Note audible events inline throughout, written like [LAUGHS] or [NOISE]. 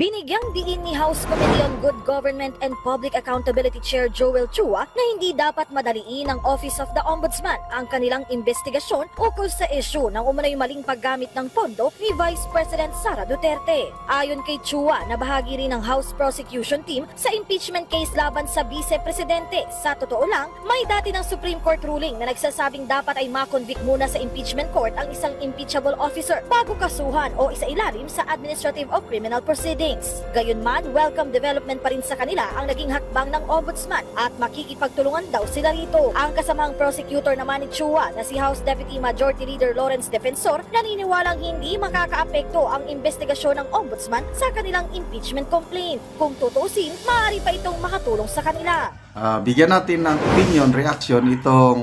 Binigyang diin ni House Committee on Good Government and Public Accountability Chair Joel Chua na hindi dapat madaliin ng Office of the Ombudsman ang kanilang investigasyon ukol sa issue ng umano'y maling paggamit ng pondo ni Vice President Sara Duterte. Ayon kay Chua na bahagi rin ng House Prosecution Team sa impeachment case laban sa Vice Presidente. Sa totoo lang, may dati ng Supreme Court ruling na nagsasabing dapat ay makonvict muna sa impeachment court ang isang impeachable officer bago kasuhan o isailalim sa Administrative of Criminal Proceedings. Gayunman, welcome development pa rin sa kanila ang naging hakbang ng Ombudsman at makikipagtulungan daw sila rito. Ang kasamang prosecutor naman ni Chua na si House Deputy Majority Leader Lawrence Defensor naniniwalang hindi makakaapekto ang investigasyon ng Ombudsman sa kanilang impeachment complaint. Kung tutusin, maaari pa itong makatulong sa kanila. Ah, bigyan natin ng opinion, reaction itong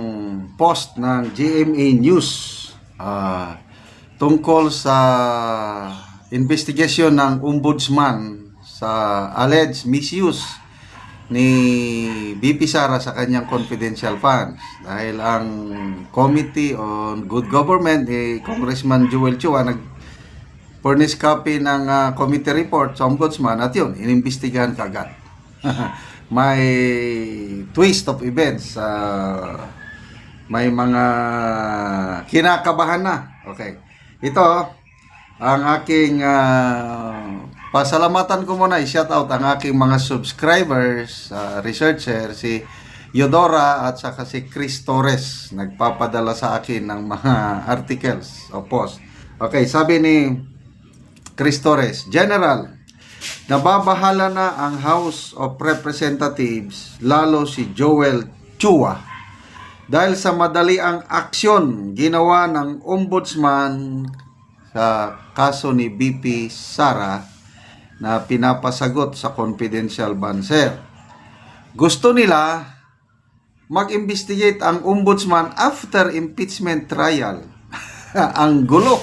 post ng GMA News ah, tungkol sa investigation ng ombudsman sa alleged misuse ni BP Sara sa kanyang confidential funds dahil ang Committee on Good Government ni Congressman Joel Chua nag furnish copy ng ah, committee report sa ombudsman at yun, inimbestigahan kagad. [LAUGHS] may twist of events. ah, may mga kinakabahan na. Okay. Ito, ang aking ah, pasalamatan ko muna, i-shout out ang aking mga subscribers, ah, researcher, si Yodora at saka si Chris Torres. Nagpapadala sa akin ng mga [LAUGHS] articles. O post. Okay, sabi ni Chris Torres, General, nababahala na ang House of Representatives, lalo si Joel Chua, dahil sa madali ang aksyon ginawa ng ombudsman sa kaso ni BP Sara na pinapasagot sa confidential banser. Gusto nila mag-investigate ang ombudsman after impeachment trial. [LAUGHS] ang gulo.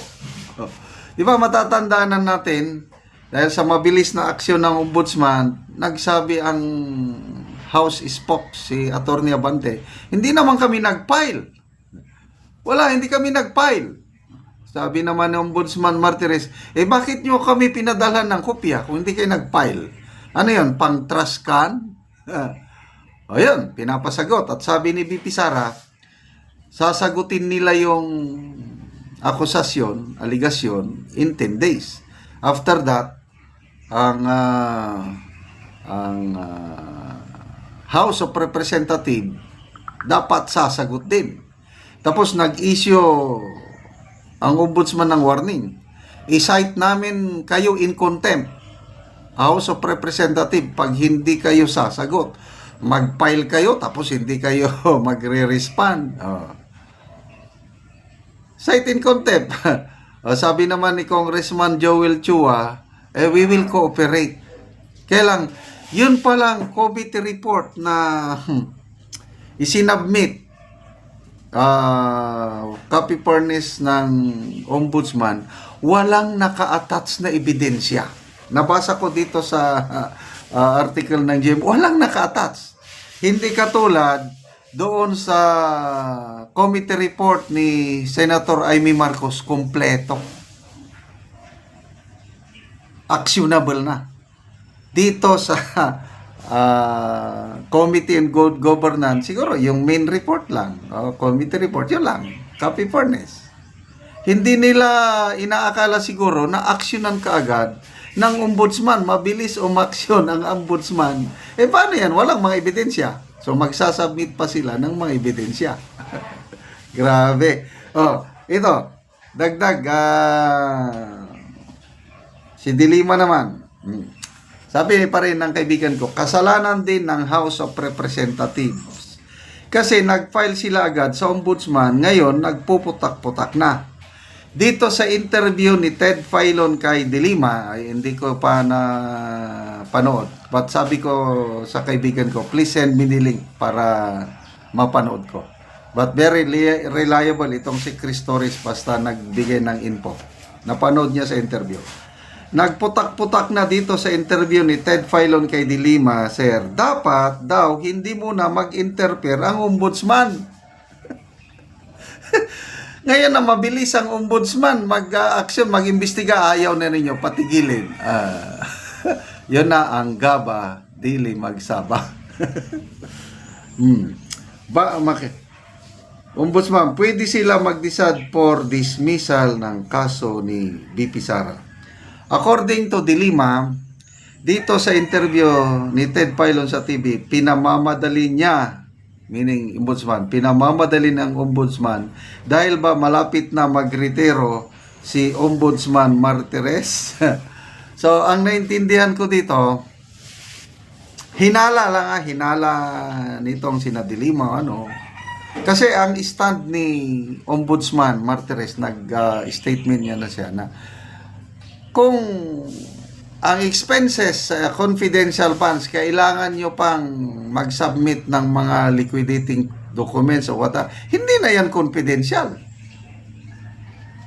Di ba matatandaan na natin dahil sa mabilis na aksyon ng ombudsman, nagsabi ang House spoke si Attorney Abante, hindi naman kami nag-file. Wala, hindi kami nag-file. Sabi naman ng Ombudsman Martires, eh bakit nyo kami pinadala ng kopya kung hindi kayo nag-file? Ano yun, pang trust can? [LAUGHS] o yun, pinapasagot. At sabi ni BP Sara, sasagutin nila yung akusasyon, aligasyon in 10 days. After that, ang ah, ang ah, House of Representative dapat sasagot din. Tapos nag-issue ang ombudsman ng warning. I-cite namin kayo in contempt. House of Representative pag hindi kayo sasagot. Mag-file kayo tapos hindi kayo [LAUGHS] magre-respond. Oh. Cite in contempt. [LAUGHS] O, sabi naman ni Congressman Joel Chua, eh, we will cooperate. Kaya lang, yun palang committee report na hmm, isinabmit ah copy furnish ng ombudsman, walang naka-attach na ebidensya. Nabasa ko dito sa [LAUGHS] ah, article ng GM, walang naka-attach. Hindi katulad doon sa committee report ni Senator Amy Marcos, kompleto. Actionable na. Dito sa [LAUGHS] ah, Committee on Good Governance, siguro yung main report lang, o committee report, yun lang, copy furnace. Hindi nila inaakala siguro na aksyonan kaagad ng ombudsman. Mabilis umaksyon ang ombudsman. Eh paano yan? Walang mga ebidensya. So magsasubmit pa sila ng mga ebidensya. [LAUGHS] Grabe. Oh, ito. Dagdag. ah, si Dilima naman. Hmm. Sabi pa rin ng kaibigan ko, kasalanan din ng House of Representatives. Kasi nag-file sila agad sa ombudsman, ngayon nagpuputak-putak na. Dito sa interview ni Ted Filon kay Dilima, ay hindi ko pa na panood. But sabi ko sa kaibigan ko, please send me the link para mapanood ko. But very li- reliable itong si Chris Torres basta nagbigay ng info. Napanood niya sa interview. Nagputak-putak na dito sa interview ni Ted Filon kay Dilima, Sir. Dapat daw hindi muna mag-interfere ang ombudsman. [LAUGHS] Ngayon na mabilis ang ombudsman mag-action, mag-imbestiga, ayaw na ninyo patigilin. Ah. [LAUGHS] yun na ang gaba, dili magsaba. [LAUGHS] hmm. Ba, maki, Ombudsman, pwede sila mag-decide for dismissal ng kaso ni BP Sara. According to Dilima, dito sa interview ni Ted Pilon sa TV, pinamamadali niya, meaning ombudsman, pinamamadali ng ombudsman dahil ba malapit na magretiro si ombudsman Martires. [LAUGHS] so, ang naintindihan ko dito, hinala lang ah, hinala nitong sinadilima, ano, kasi ang stand ni Ombudsman Martires, nag-statement niya na siya na kung ang expenses sa confidential funds, kailangan nyo pang mag-submit ng mga liquidating documents o what, hindi na yan confidential.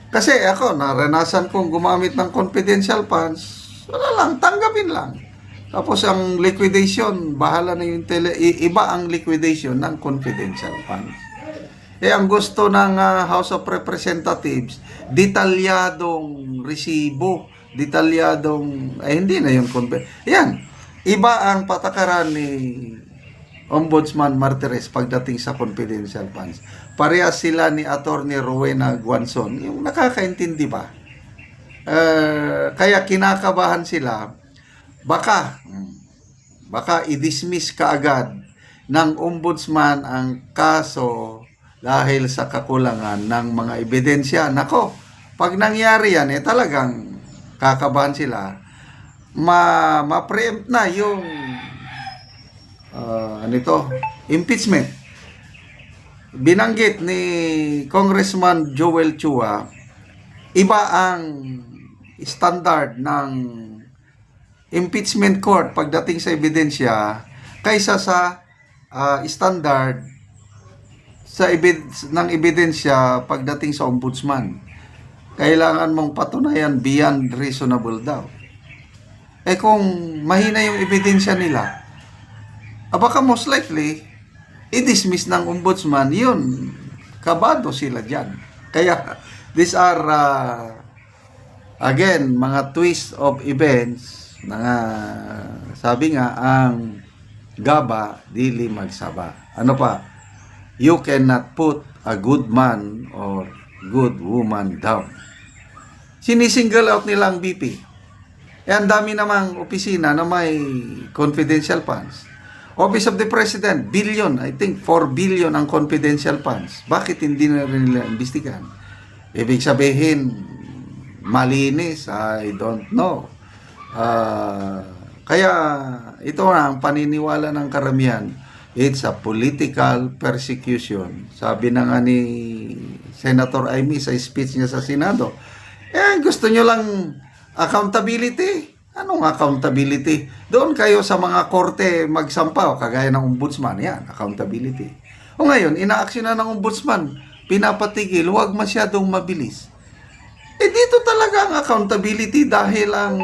Kasi ako, naranasan kong gumamit ng confidential funds, wala lang, tanggapin lang. Tapos ang liquidation, bahala na yung tele, iba ang liquidation ng confidential funds. Eh, ang gusto ng ah, House of Representatives, detalyadong resibo, detalyadong, eh, hindi na yung confi- Yan, iba ang patakaran ni Ombudsman Martires pagdating sa confidential funds. Parehas sila ni Attorney Rowena Guanzon, yung nakakaintindi ba? Eh, kaya kinakabahan sila, baka, baka i-dismiss kaagad ng ombudsman ang kaso dahil sa kakulangan ng mga ebidensya. Nako, pag nangyari yan, eh talagang kakabahan sila, ma, ma-preempt na yung ah, ano ito, impeachment. Binanggit ni Congressman Joel Chua, iba ang standard ng impeachment court pagdating sa ebidensya kaysa sa ah, standard sa ebid ng ebidensya pagdating sa ombudsman. Kailangan mong patunayan beyond reasonable doubt. Eh kung mahina yung ebidensya nila, ah, baka most likely, i-dismiss ng ombudsman, yun, kabado sila dyan. [LAUGHS] Kaya, these are, uh, again, mga twist of events na nga, sabi nga, ang gaba, dili magsaba. Ano pa? You cannot put a good man or good woman down. Sinisingle out nila ang BP. Eh, ang dami namang opisina na may confidential funds. Office of the President, billion, I think 4 billion ang confidential funds. Bakit hindi na rin nila imbestigahan? Ibig sabihin, malinis, I don't know. Ah, kaya ito na ang paniniwala ng karamihan. It's a political persecution. Sabi na nga ni Senator Amy sa speech niya sa Senado, eh, gusto nyo lang accountability. Anong accountability? Doon kayo sa mga korte magsampaw, kagaya ng ombudsman. Yan, accountability. O ngayon, inaaksyon na ng ombudsman, pinapatigil, huwag masyadong mabilis. Eh dito talaga ang accountability dahil ang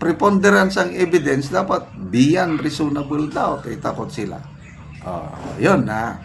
preponderance ang evidence dapat beyond reasonable doubt. Eh, takot sila. Ah, yun na.